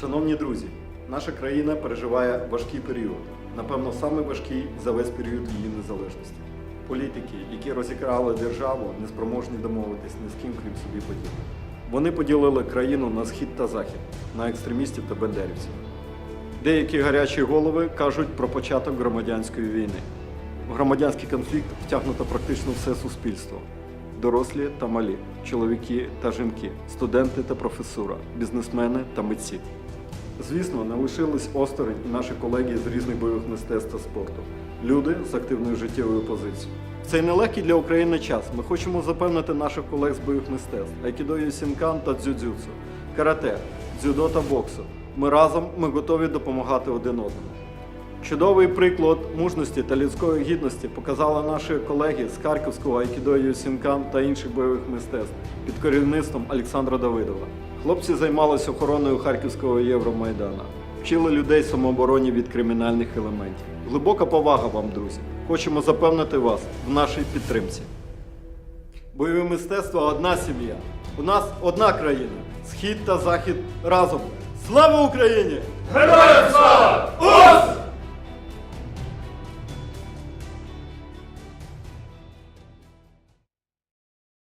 Шановні друзі, наша країна переживає важкий період, напевно, самий важкий за весь період її незалежності. Політики, які розікрали державу, не спроможні домовитись ні з ким, крім собі подібних. Вони поділили країну на схід та захід, на екстремістів та бендерівців. Деякі гарячі голови кажуть про початок громадянської війни. В громадянський конфлікт втягнуто практично все суспільство: дорослі та малі, чоловіки та жінки, студенти та професура, бізнесмени та митці. Звісно, не лишились осторонь наші колеги з різних бойових мистецтв та спорту, люди з активною життєвою позицією. В цей нелегкий для України час ми хочемо запевнити наших колег з бойових мистецтв айкідо Юсінкан та дзюдзюцу, карате, дзюдо та боксу. Ми разом ми готові допомагати один одному. Чудовий приклад мужності та людської гідності показали наші колеги з Харківського айкідо Юсінкан та інших бойових мистецтв під керівництвом Олександра Давидова. Хлопці займалися охороною Харківського Євромайдана, вчили людей самообороні від кримінальних елементів. Глибока повага вам, друзі. Хочемо запевнити вас в нашій підтримці. Бойове мистецтво одна сім'я. У нас одна країна. Схід та захід разом. Слава Україні! Героям слава!